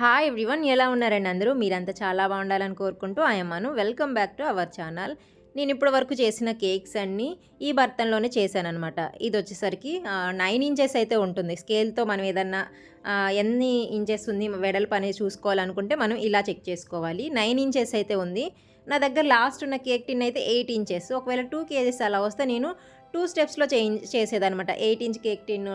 Hi everyone ఎలా ఉన్నారండి అందరూ? మీరంతా చాలా బాగుండాలని కోరుకుంటూ ఆయమ్మను welcome back to our channel నేను ఇప్పటి వరకు చేసిన కేక్స్ అన్నీ ఈ బర్తన్లోనే చేశానమాట ఇది వచ్చేసరికి నైన్ ఇంచెస్ అయితే ఉంటుంది. స్కేల్తో మనం ఏదన్నా ఎన్ని ఇంచెస్ ఉంది వెడల్పు అనేది చూసుకోవాలనుకుంటే మనం ఇలా చెక్ చేసుకోవాలి. నైన్ ఇంచెస్ అయితే ఉంది. నా దగ్గర లాస్ట్ ఉన్న కేక్ టిన్ అయితే ఎయిట్ ఇంచెస్ ఒకవేళ టూ కేజెస్ అలా వస్తే నేను టూ స్టెప్స్లో చేంజ్ చేసేదనమాట ఎయిట్ ఇంచ్ కేక్ టిన్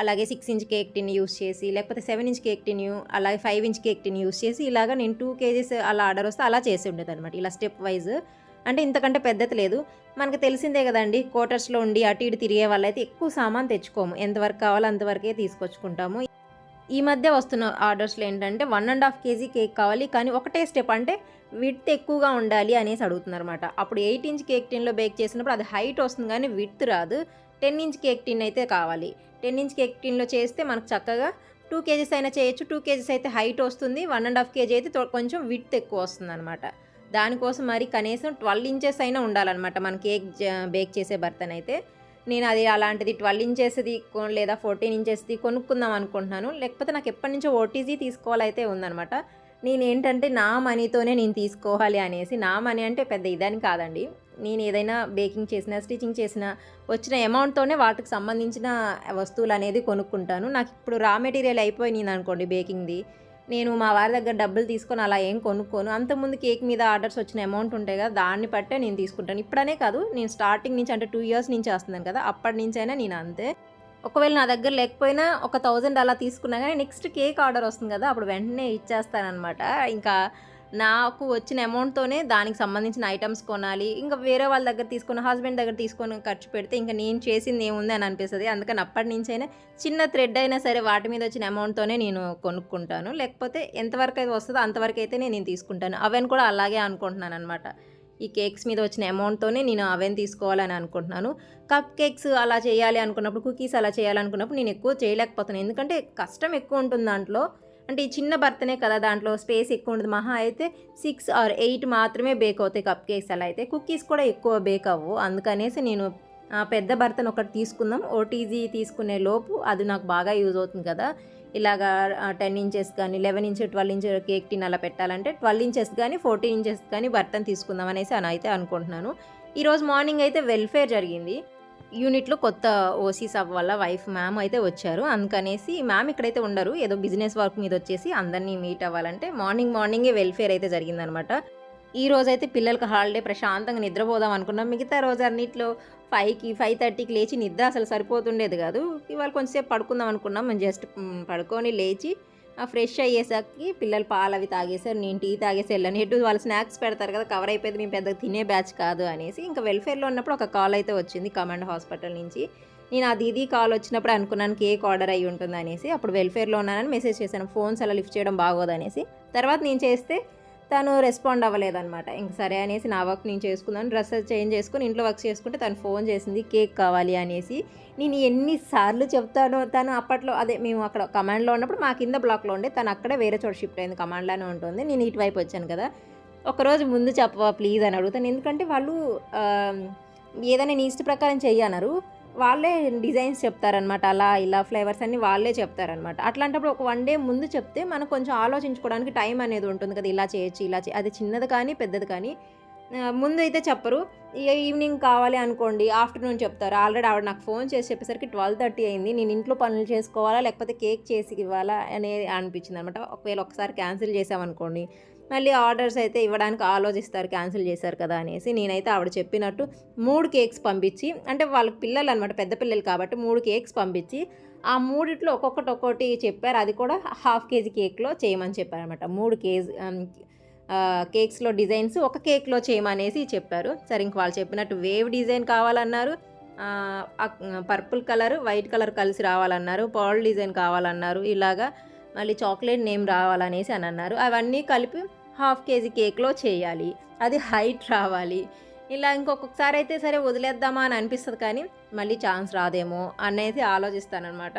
అలాగే six inch cake tin use చేసి లేకపోతే సెవెన్ ఇంచ్ కేక్ టిన్ అలాగే five inch cake tin use చేసి ఇలాగా నేను టూ కేజీస్ అలా ఆర్డర్ వస్తే అలా చేసి ఉండేది అనమాట ఇలా స్టెప్ వైజ్. అంటే ఇంతకంటే పెద్దది లేదు. మనకు తెలిసిందే కదండి క్వార్టర్స్లో ఉండి అటు ఇటు తిరిగే వాళ్ళైతే ఎక్కువ సామాన్ తెచ్చుకోము. ఎంతవరకు కావాలో అంతవరకే తీసుకొచ్చుకుంటాము. ఈ మధ్య వస్తున్న ఆర్డర్స్లో ఏంటంటే one and half KG cake కావాలి కానీ ఒకటే స్టెప్ అంటే విడ్త్ ఎక్కువగా ఉండాలి అనేసి అడుగుతున్నారు అనమాట అప్పుడు ఎయిట్ ఇంచ్ కేక్ టిన్లో బేక్ చేసినప్పుడు అది హైట్ వస్తుంది కానీ విడ్త్ రాదు. టెన్ ఇంచ్ కేక్ టిన్ అయితే కావాలి. టెన్ ఇంచ్ కేక్ టిన్లో చేస్తే మనకు చక్కగా టూ కేజీస్ అయినా చేయొచ్చు. టూ కేజీస్ అయితే హైట్ వస్తుంది. వన్ అండ్ హాఫ్ కేజీ అయితే కొంచెం విడ్త్ ఎక్కువ వస్తుంది అనమాట దానికోసం మరి కనీసం ట్వెల్వ్ ఇంచెస్ అయినా ఉండాలన్నమాట మన కేక్ బేక్ చేసే బర్తన్ అయితే నేను అది అలాంటిది ట్వెల్వ్ ఇంచెస్ది కొ- లేదా ఫోర్టీన్ ఇంచెస్ది కొనుక్కుందాం అనుకుంటున్నాను. లేకపోతే నాకు ఎప్పటి నుంచో ఓటీజీ తీసుకోవాలైతే ఉందనమాట నేను ఏంటంటే నా మనీతోనే నేను తీసుకోవాలి అనేసి నా మనీ అంటే పెద్ద ఇదని కాదండి. నేను ఏదైనా బేకింగ్ చేసిన స్టిచ్చింగ్ చేసిన వచ్చిన అమౌంట్తోనే వాటికి సంబంధించిన వస్తువులు అనేది కొనుక్కుంటాను. నాకు ఇప్పుడు రా మెటీరియల్ అయిపోయింది అనుకోండి బేకింగ్ది నేను మా వారి దగ్గర డబ్బులు తీసుకొని అలా ఏం కొనుక్కోను. అంతకుముందు కేక్ మీద ఆర్డర్స్ వచ్చిన అమౌంట్ ఉంటాయి కదా దాన్ని బట్టే నేను తీసుకుంటాను. ఇప్పుడనే కాదు నేను స్టార్టింగ్ నుంచి అంటే టూ ఇయర్స్ నుంచి వస్తున్నాను కదా అప్పటి నుంచైనా నేను అంతే. ఒకవేళ నా దగ్గర లేకపోయినా ఒక థౌజండ్ అలా తీసుకున్నా కానీ నెక్స్ట్ కేక్ ఆర్డర్ వస్తుంది కదా అప్పుడు వెంటనే ఇచ్చేస్తానమాట ఇంకా నాకు వచ్చిన అమౌంట్తోనే దానికి సంబంధించిన ఐటమ్స్ కొనాలి. ఇంకా వేరే వాళ్ళ దగ్గర తీసుకున్న హస్బెండ్ దగ్గర తీసుకొని ఖర్చు పెడితే ఇంకా నేను చేసింది ఏముంది అని అనిపిస్తుంది. అందుకని అప్పటి నుంచైనా చిన్న థ్రెడ్ అయినా సరే వాటి మీద వచ్చిన అమౌంట్తోనే నేను కొనుక్కుంటాను. లేకపోతే ఎంతవరకు అయితే వస్తుందో అంతవరకు అయితే నేను తీసుకుంటాను. అవెన్ కూడా అలాగే అనుకుంటున్నాను అనమాట ఈ కేక్స్ మీద వచ్చిన అమౌంట్తోనే నేను అవెన్ తీసుకోవాలని అనుకుంటున్నాను. కప్ కేక్స్ అలా చేయాలి అనుకున్నప్పుడు కుకీస్ అలా చేయాలనుకున్నప్పుడు నేను ఎక్కువ చేయలేకపోతున్నాను. ఎందుకంటే కష్టం ఎక్కువ ఉంటుంది దాంట్లో. అంటే ఈ చిన్న బర్తనే కదా దాంట్లో స్పేస్ ఎక్కువ ఉంటుంది మహా అయితే సిక్స్ ఆర్ ఎయిట్ మాత్రమే బేక్ అవుతాయి కప్ కేక్స్ అలా అయితే. కుకీస్ కూడా ఎక్కువ బేక్ అవ్వు. అందుకనేసి నేను పెద్ద బర్తన్ ఒకటి తీసుకుందాం. ఓటీజీ తీసుకునే లోపు అది నాకు బాగా యూజ్ అవుతుంది కదా. ఇలాగా టెన్ ఇంచెస్ కానీ eleven inch twelve inch cake tin అలా పెట్టాలంటే ట్వెల్వ్ ఇంచెస్ కానీ ఫోర్టీన్ ఇంచెస్ కానీ బర్తన్ తీసుకుందాం అనేసి అని అయితే అనుకుంటున్నాను. ఈరోజు మార్నింగ్ అయితే వెల్ఫేర్ జరిగింది. యూనిట్లో కొత్త ఓసీస్ వల్ల వైఫ్ మ్యామ్ అయితే వచ్చారు. అందుకనేసి మ్యామ్ ఇక్కడైతే ఉండరు. ఏదో బిజినెస్ వర్క్ మీద వచ్చేసి అందరినీ మీట్ అవ్వాలంటే మార్నింగ్ మార్నింగే వెల్ఫేర్ అయితే జరిగిందనమాట. ఈ రోజు అయితే పిల్లలకు హాలిడే ప్రశాంతంగా నిద్రపోదాం అనుకున్నాం. మిగతా రోజు అన్నిట్లో ఫైవ్కి ఫైవ్ థర్టీకి లేచి నిద్ర అసలు సరిపోతుండేది కాదు. ఇవాళ కొంచెంసేపు పడుకుందాం అనుకున్నాం. మేము జస్ట్ పడుకొని లేచి ఫ్రెష్ అయ్యేసరికి పిల్లలు పాలు అవి తాగేసారు నేను టీ తాగేసి వెళ్ళాను ఎటు వాళ్ళు స్నాక్స్ పెడతారు కదా కవర్ అయిపోయింది మేము పెద్దగా తినే బ్యాచ్ కాదు అనేసి ఇంకా వెల్ఫేర్లో ఉన్నప్పుడు ఒక కాల్ అయితే వచ్చింది కమాండ్ హాస్పిటల్ నుంచి. నేను ఆ దీదీ కాల్ వచ్చినప్పుడు అనుకున్నాను కేక్ ఆర్డర్ అయ్యి ఉంటుంది అనేసి అప్పుడు వెల్ఫేర్లో ఉన్నానని మెసేజ్ చేశాను. ఫోన్స్ అలా లిఫ్ట్ చేయడం బాగోదు అనేసి తర్వాత నేను చేస్తే తను రెస్పాండ్ అవ్వలేదన్నమాట. ఇంక సరే అనేసి నా వర్క్ నేను చేసుకున్నాను డ్రెస్ చేంజ్ చేసుకుని ఇంట్లో వర్క్ చేసుకుంటే తను ఫోన్ చేసింది కేక్ కావాలి అనేసి. నేను ఎన్నిసార్లు చెప్తానో తను అప్పట్లో అదే మేము అక్కడ కమాండ్లో ఉన్నప్పుడు మా కింద బ్లాక్లో ఉండే తను అక్కడే వేరే చోట షిఫ్ట్ అయింది కమాండ్లోనే ఉంటుంది. నేను ఇటువైపు వచ్చాను కదా. ఒకరోజు ముందు చెప్పవా ప్లీజ్ అని అడుగుతాను. ఎందుకంటే వాళ్ళు ఏదైనా నీ ఇష్ట ప్రకారం చెయ్యనరు వాళ్ళే డిజైన్స్ చెప్తారనమాట అలా ఇలా ఫ్లేవర్స్ అన్ని వాళ్ళే చెప్తారనమాట అట్లాంటప్పుడు ఒక వన్ డే ముందు చెప్తే మనకు కొంచెం ఆలోచించుకోవడానికి టైం అనేది ఉంటుంది కదా ఇలా చేయొచ్చు ఇలా చే అది చిన్నది కానీ పెద్దది కానీ. ముందు అయితే చెప్పరు. ఇక ఈవినింగ్ కావాలి అనుకోండి ఆఫ్టర్నూన్ చెప్తారు. ఆల్రెడీ ఆవిడ నాకు ఫోన్ చేసి చెప్పేసరికి ట్వెల్వ్ థర్టీ అయింది. నేను ఇంట్లో పనులు చేసుకోవాలా లేకపోతే కేక్ చేసి ఇవ్వాలా అనేది అనిపించింది అనమాట ఒకవేళ ఒకసారి క్యాన్సిల్ చేసామనుకోండి మళ్ళీ ఆర్డర్స్ అయితే ఇవ్వడానికి ఆలోచిస్తారు క్యాన్సిల్ చేశారు కదా అనేసి నేనైతే ఆవిడ చెప్పినట్టు మూడు కేక్స్ పంపించి అంటే వాళ్ళ పిల్లలు అనమాట పెద్ద పిల్లలు కాబట్టి మూడు కేక్స్ పంపించి ఆ మూడిట్లో ఒక్కొక్కటి ఒక్కొక్కటి చెప్పారు. అది కూడా హాఫ్ కేజీ కేక్లో చేయమని చెప్పారనమాట మూడు కేజీ కేక్స్లో డిజైన్స్ ఒక కేక్లో చేయమనేసి చెప్పారు. సరే ఇంక వాళ్ళు చెప్పినట్టు వేవ్ డిజైన్ కావాలన్నారు. పర్పుల్ కలర్ వైట్ కలర్ కలిసి రావాలన్నారు. పర్ల్ డిజైన్ కావాలన్నారు. ఇలాగా మళ్ళీ చాక్లెట్ నేమ్ రావాలనేసి అని అన్నారు. అవన్నీ కలిపి హాఫ్ కేజీ కేక్లో చేయాలి. అది హైట్ రావాలి. ఇలా ఇంకొకసారి అయితే సరే వదిలేద్దామా అని అనిపిస్తుంది కానీ మళ్ళీ ఛాన్స్ రాదేమో అనేది ఆలోచిస్తానమాట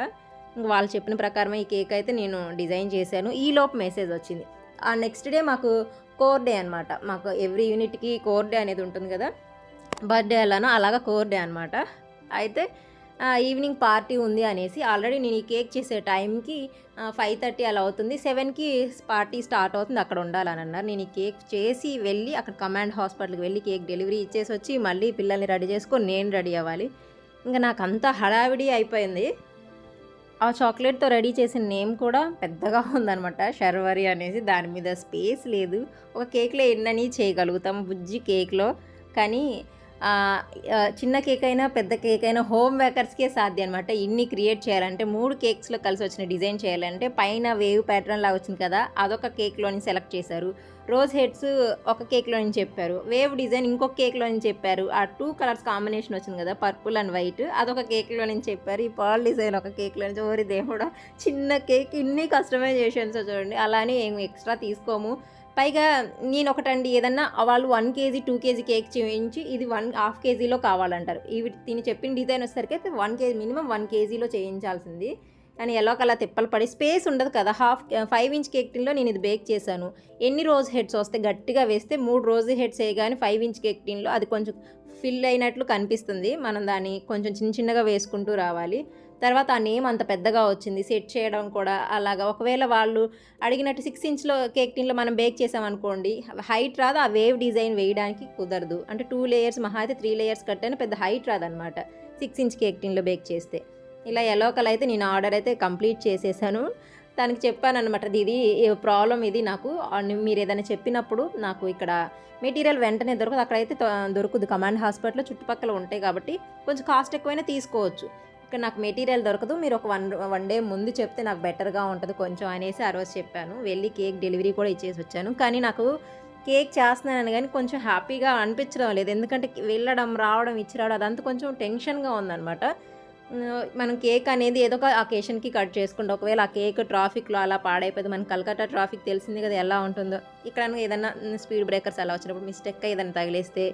ఇంక వాళ్ళు చెప్పిన ప్రకారమే ఈ కేక్ అయితే నేను డిజైన్ చేశాను. ఈ లోపు మెసేజ్ వచ్చింది. ఆ నెక్స్ట్ డే మాకు కోర్ డే అనమాట మాకు ఎవ్రీ యూనిట్కి కోర్ డే అనేది ఉంటుంది కదా. బర్త్డే అలానో అలాగా కోర్ డే అనమాట అయితే ఈవినింగ్ పార్టీ ఉంది అనేసి ఆల్రెడీ నేను ఈ కేక్ చేసే టైంకి ఫైవ్ థర్టీ అలా అవుతుంది. సెవెన్కి పార్టీ స్టార్ట్ అవుతుంది. అక్కడ ఉండాలని అన్నారు. నేను ఈ కేక్ చేసి వెళ్ళి అక్కడ కమాండ్ హాస్పిటల్కి వెళ్ళి కేక్ డెలివరీ ఇచ్చేసి వచ్చి మళ్ళీ పిల్లల్ని రెడీ చేసుకొని నేను రెడీ అవ్వాలి. ఇంకా నాకు అంతా హడావిడి అయిపోయింది. ఆ చాక్లెట్తో రెడీ చేసిన నేమ్ కూడా పెద్దగా ఉందనమాట షర్వరి అనేసి దాని మీద స్పేస్ లేదు. ఒక కేక్లో ఎన్నని చేయగలుగుతాం బుజ్జి కేక్లో. కానీ చిన్న కేక్ అయినా పెద్ద కేక్ అయినా హోమ్ మేకర్స్కే సాధ్యం అనమాట ఇన్ని క్రియేట్ చేయాలంటే మూడు కేక్స్లో కలిసి వచ్చిన డిజైన్ చేయాలంటే పైన వేవ్ ప్యాటర్న్ లాగా వచ్చింది కదా అదొక కేక్లోని సెలెక్ట్ చేశారు. రోజ్ హెడ్స్ ఒక కేక్లో నుంచి చెప్పారు. వేవ్ డిజైన్ ఇంకొక కేక్లో నుంచి చెప్పారు. ఆ టూ కలర్స్ కాంబినేషన్ వచ్చింది కదా పర్పుల్ అండ్ వైట్ అదొక కేక్లో నుంచి చెప్పారు. ఈ పర్ల్ డిజైన్ ఒక కేక్లో నుంచి ఓరి దేవుడా చిన్న కేక్ ఇన్ని కస్టమైజేషన్స్ చూడండి. అలానే ఏమి ఎక్స్ట్రా తీసుకోము. పైగా నేను ఒకటండి ఏదన్నా వాళ్ళు one KG two KG cake చేయించి ఇది వన్ హాఫ్ కేజీలో కావాలంటారు. ఇవి తిని చెప్పిన డిజైన్ వచ్చేసరికి అయితే వన్ కేజీ మినిమం వన్ కేజీలో చేయించాల్సింది. కానీ ఎలా కలా తిప్పలు పడి స్పేస్ ఉండదు కదా. హాఫ్ ఫైవ్ ఇంచ్ కేక్ టిన్లో నేను ఇది బేక్ చేశాను. ఎన్ని రోజు హెడ్స్ వస్తే గట్టిగా వేస్తే మూడు రోజు హెడ్స్ వేయగానే ఫైవ్ ఇంచ్ కేక్ టిన్లో అది కొంచెం ఫిల్ అయినట్లు కనిపిస్తుంది. మనం దాన్ని కొంచెం చిన్న చిన్నగా వేసుకుంటూ రావాలి. తర్వాత ఆ నేమ్ అంత పెద్దగా వచ్చింది. సెట్ చేయడం కూడా అలాగా. ఒకవేళ వాళ్ళు అడిగినట్టు సిక్స్ ఇంచ్లో కేక్ టిన్లో మనం బేక్ చేసామనుకోండి హైట్ రాదు. ఆ వేవ్ డిజైన్ వేయడానికి కుదరదు. అంటే టూ లేయర్స్ మహా అయితే త్రీ లేయర్స్ కట్టాను పెద్ద హైట్ రాదనమాట సిక్స్ ఇంచ్ కేక్ టిన్లో బేక్ చేస్తే. ఇలా ఎలోకల్ అయితే నేను ఆర్డర్ అయితే కంప్లీట్ చేసేసాను. దానికి చెప్పాను అనమాట ఇది ప్రాబ్లం ఇది నాకు. మీరు ఏదైనా చెప్పినప్పుడు నాకు ఇక్కడ మెటీరియల్ వెంటనే దొరకదు. అక్కడైతే దొరకదు. కమాండ్ హాస్పిటల్ చుట్టుపక్కల ఉంటాయి కాబట్టి కొంచెం కాస్ట్ ఎక్కువైనా తీసుకోవచ్చు. ఇక్కడ నాకు మెటీరియల్ దొరకదు. మీరు ఒక వన్ వన్ డే ముందు చెప్తే నాకు బెటర్గా ఉంటుంది కొంచెం అనేసి ఆ రోజు చెప్పాను. వెళ్ళి కేక్ డెలివరీ కూడా ఇచ్చేసి వచ్చాను. కానీ నాకు కేక్ చేస్తున్నాను కానీ కొంచెం హ్యాపీగా అనిపించడం లేదు. ఎందుకంటే వెళ్ళడం రావడం ఇచ్చి రావడం అదంతా కొంచెం టెన్షన్గా ఉందన్నమాట. మనం కేక్ అనేది ఏదో ఒక అకేషన్కి కట్ చేసుకుంటాం ఒకవేళ ఆ కేక్ ట్రాఫిక్లో అలా పాడైపోతుంది మన కలకత్తా ట్రాఫిక్ తెలిసింది కదా ఎలా ఉంటుందో. ఇక్కడ ఏదైనా స్పీడ్ బ్రేకర్స్ అలా వచ్చినప్పుడు మిస్టేక్ ఏదైనా తగిలేస్తే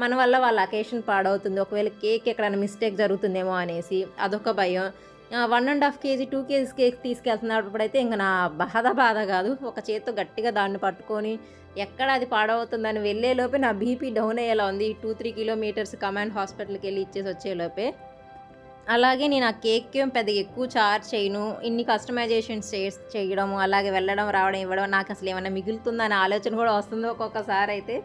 మన వల్ల వాళ్ళ అకేషన్ పాడవుతుంది. ఒకవేళ కేక్ ఎక్కడైనా మిస్టేక్ జరుగుతుందేమో అనేసి అదొక భయం. One and half KG two KGs cake తీసుకెళ్తున్నప్పుడైతే ఇంకా నా బాధ బాధ కాదు. ఒక చేత్తో గట్టిగా దాన్ని పట్టుకొని ఎక్కడ అది పాడవుతుందని వెళ్ళేలోపే నా బీపీ డౌన్ అయ్యేలా ఉంది. టూ త్రీ కిలోమీటర్స్ కమాండ్ హాస్పిటల్కి వెళ్ళి ఇచ్చేసి వచ్చేలోపే అలాగే నేను ఆ కేక్ పెద్ద పెద్దగా ఎక్కువ చార్జ్ చేయను. ఇన్ని కస్టమైజేషన్స్ చేయడం అలాగే వెళ్ళడం రావడం ఇవ్వడం నాకు అసలు ఏమైనా మిగులుతుందనే ఆలోచన కూడా వస్తుంది ఒక్కొక్కసారి అయితే.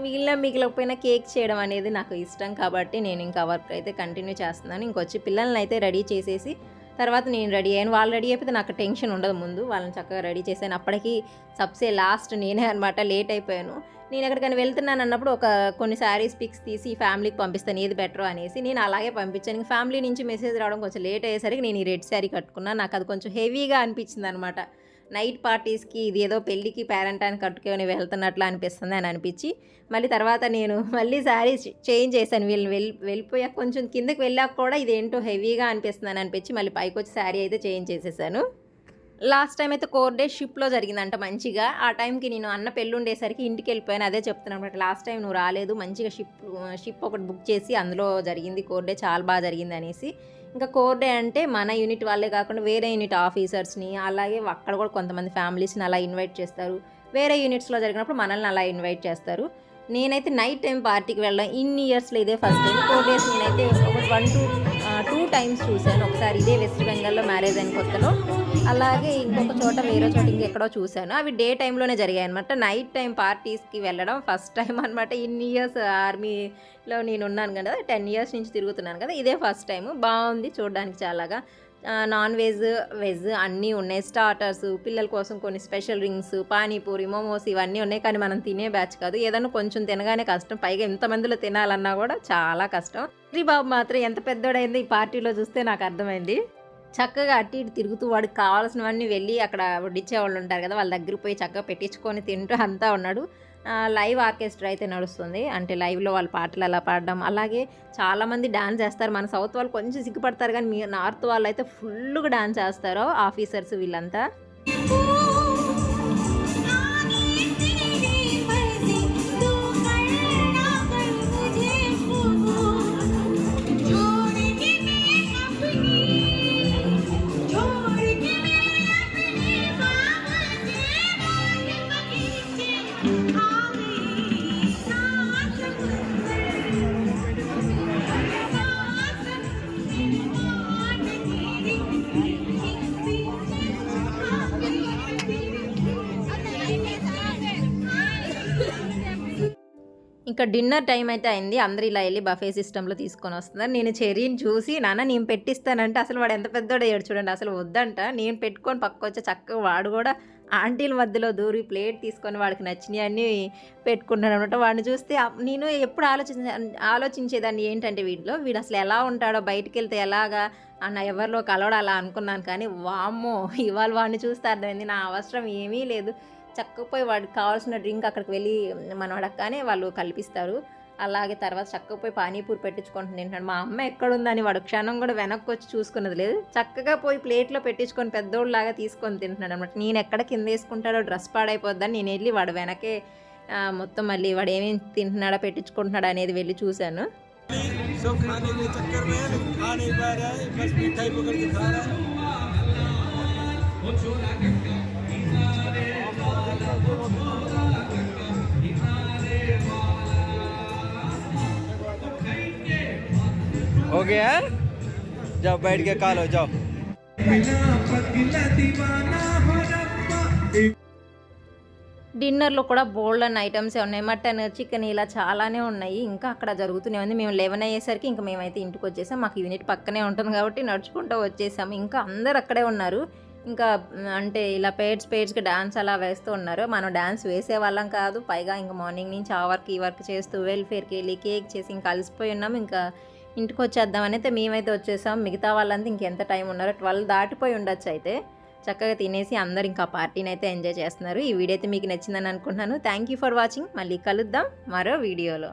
వీళ్ళ మిగిలకపోయినా కేక్ చేయడం అనేది నాకు ఇష్టం కాబట్టి నేను ఇంకా వర్క్ అయితే కంటిన్యూ చేస్తున్నాను. ఇంకొచ్చి పిల్లల్ని అయితే రెడీ చేసేసి తర్వాత నేను రెడీ అయ్యాను. వాళ్ళు రెడీ అయిపోతే నాకు టెన్షన్ ఉండదు ముందు. వాళ్ళని చక్కగా రెడీ చేశాను. అప్పటికి సబ్సే లాస్ట్ నేనే అనమాట లేట్ అయిపోయాను. నేను ఎక్కడికైనా వెళ్తున్నాను అన్నప్పుడు ఒక కొన్ని శారీస్ పిక్స్ తీసి ఫ్యామిలీకి పంపిస్తాను. ఏది బెటర్ అనేసి నేను అలాగే పంపించాను. ఇంకా ఫ్యామిలీ నుంచి మెసేజ్ రావడం కొంచెం లేట్ అయ్యేసరికి నేను ఈ రెడ్ శారీ కట్టుకున్నాను. నాకు అది కొంచెం హెవీగా అనిపించింది అనమాట నైట్ పార్టీస్కి ఇది ఏదో పెళ్ళికి పేరెంట్ అని కట్టుకొని వెళ్తున్నట్లు అనిపిస్తుంది అని అనిపించి మళ్ళీ తర్వాత నేను మళ్ళీ శారీ చేంజ్ చేశాను. వీళ్ళు వెళ్ళి వెళ్ళిపోయాక కొంచెం కిందకి వెళ్ళాక కూడా ఇదేంటో హెవీగా అనిపిస్తుంది అని అనిపించి మళ్ళీ పైకి వచ్చి శారీ అయితే చేంజ్ చేసేసాను. లాస్ట్ టైం అయితే కోర్ డే షిప్లో జరిగిందంట మంచిగా. ఆ టైంకి నేను అన్న పెళ్ళి ఉండేసరికి ఇంటికి వెళ్ళిపోయాను. అదే చెప్తున్నాను అనమాట లాస్ట్ టైం నువ్వు రాలేదు మంచిగా షిప్ షిప్ ఒకటి బుక్ చేసి అందులో జరిగింది కోర్ డే చాలా బాగా జరిగింది అనేసి. ఇంకా కోర్ డే అంటే మన యూనిట్ వాళ్ళే కాకుండా వేరే యూనిట్ ఆఫీసర్స్ని అలాగే అక్కడ కూడా కొంతమంది ఫ్యామిలీస్ని అలా ఇన్వైట్ చేస్తారు. వేరే యూనిట్స్లో జరిగినప్పుడు మనల్ని అలా ఇన్వైట్ చేస్తారు. నేనైతే నైట్ టైం పార్టీకి వెళ్ళడం ఇన్ని ఇయర్స్లో ఇదే ఫస్ట్ టైం. ఫోర్ డేస్ నేనైతే ఒక వన్ టూ టూ టైమ్స్ చూశాను. ఒకసారి ఇదే వెస్ట్ బెంగాల్లో మ్యారేజ్ అయిన కొత్తలో. అలాగే ఇంకొక చోట వేరే చోట ఇంకెక్కడో చూశాను. అవి డే టైంలోనే జరిగాయి అనమాట నైట్ టైం పార్టీస్కి వెళ్ళడం ఫస్ట్ టైం అనమాట ఇన్ని ఇయర్స్ ఆర్మీలో నేను ఉన్నాను కదా టెన్ ఇయర్స్ నుంచి తిరుగుతున్నాను కదా ఇదే ఫస్ట్ టైం బాగుంది చూడడానికి చాలాగా. నాన్ వెజ్ వెజ్ అన్నీ ఉన్నాయి. స్టార్టర్స్ పిల్లల కోసం కొన్ని స్పెషల్ రింగ్స్ పానీపూరి మోమోస్ ఇవన్నీ ఉన్నాయి. కానీ మనం తినే బ్యాచ్ కాదు. ఏదైనా కొంచెం తినగానే కష్టం. పైగా ఎంతమందిలో తినాలన్నా కూడా చాలా కష్టం. బాబు మాత్రం ఎంత పెద్దోడైంది ఈ పార్టీలో చూస్తే నాకు అర్థమైంది. చక్కగా అటు ఇటు తిరుగుతూ వాడికి కావాల్సినవన్నీ వెళ్ళి అక్కడ వడ్డించే వాళ్ళు ఉంటారు కదా వాళ్ళ దగ్గరికి పోయి చక్కగా పెట్టించుకొని తింటూ అంతా ఉన్నాడు. లైవ్ ఆర్కెస్ట్రా అయితే నడుస్తుంది. అంటే లైవ్లో వాళ్ళ పాటలు అలా పాడడం. అలాగే చాలామంది డాన్స్ చేస్తారు. మన సౌత్ వాళ్ళు కొంచెం సిగ్గుపడతారు కానీ మీ నార్త్ వాళ్ళు అయితే ఫుల్గా డాన్స్ చేస్తారు ఆఫీసర్స్ వీళ్ళంతా. ఇంకా డిన్నర్ టైం అయితే అయింది. అందరు ఇలా వెళ్ళి బఫే సిస్టంలో తీసుకొని వస్తున్నారు. నేను చెరీని చూసి నాన్న నేను పెట్టిస్తానంటే అసలు వాడు ఎంత పెద్దోడో ఏడు చూడండి అసలు వద్దంట. నేను పెట్టుకొని పక్క వచ్చే చక్కగా వాడు కూడా ఆంటీల మధ్యలో దూరి ప్లేట్ తీసుకొని వాడికి నచ్చినవి అన్నీ పెట్టుకున్నాడు అనమాట వాడిని చూస్తే నేను ఎప్పుడు ఆలోచించ ఆలోచించేదాన్ని ఏంటంటే వీటిలో వీడు అసలు ఎలా ఉంటాడో బయటికి వెళ్తే ఎలాగా? అన్న ఎవరిలో కలవడాలా అలా అనుకున్నాను కానీ వామ్మో ఇవాళ వాడిని చూస్తే అర్థమైంది. నా అవసరం ఏమీ లేదు. చక్కపోయి వాడు వాడికి కావాల్సిన డ్రింక్ అక్కడికి వెళ్ళి మనం అడగగానే వాళ్ళు కల్పిస్తారు. అలాగే తర్వాత చక్కగా పోయి పానీపూరి పెట్టించుకుంటుంది తింటాడు మా అమ్మ ఎక్కడుందని వాడు క్షణం కూడా వెనక్కి వచ్చి చూసుకున్నది లేదు. చక్కగా పోయి ప్లేట్లో పెట్టించుకొని పెద్దోళ్ళలాగా తీసుకొని తింటున్నాడు అనమాట నేను ఎక్కడ కింద వేసుకుంటాడో డ్రెస్ పాడైపోద్దని నేను వెళ్ళి వాడు వెనకే మొత్తం మళ్ళీ వాడు ఏమేమి తింటున్నాడా పెట్టించుకుంటున్నాడా అనేది వెళ్ళి చూశాను. सब है बस मिठाई पकड़ के खा रहा है हो गया जाओ बैठ के खा लो जाओ డిన్నర్లో కూడా బోల్డ్ అన్న ఐటమ్స్ ఉన్నాయి మటన్ చికెన్ ఇలా చాలానే ఉన్నాయి ఇంకా అక్కడ జరుగుతూనే ఉంది మేము లెవెన్ అయ్యేసరికి ఇంకా మేమైతే ఇంటికి వచ్చేసాం మాకు యూనిట్ పక్కనే ఉంటుంది కాబట్టి నడుచుకుంటూ వచ్చేసాం ఇంకా అందరు అక్కడే ఉన్నారు ఇంకా మ్, అంటే ఇలా పేడ్స్ పేడ్స్కి డాన్స్ అలా వేస్తూ ఉన్నారు మనం డాన్స్ వేసే వాళ్ళం కాదు పైగా ఇంకా మార్నింగ్ నుంచి ఆ వర్క్ ఈ వర్క్ చేస్తూ వెల్ఫేర్కి వెళ్ళి కేక్ చేసి ఇంకా అలసిపోయి ఉన్నాం ఇంకా ఇంటికి వచ్చేద్దామని అయితే మేమైతే వచ్చేసాం. మిగతా వాళ్ళంతా ఇంకెంత టైం ఉన్నారో ట్వెల్వ్ దాటిపోయి ఉండొచ్చు అయితే. చక్కగా తినేసి అందరు ఇంకా పార్టీని అయితే ఎంజాయ్ చేస్తున్నారు. ఈ వీడియో అయితే మీకు నచ్చిందని అనుకుంటున్నాను. Thank you for watching. మళ్ళీ కలుద్దాం మరో వీడియోలో.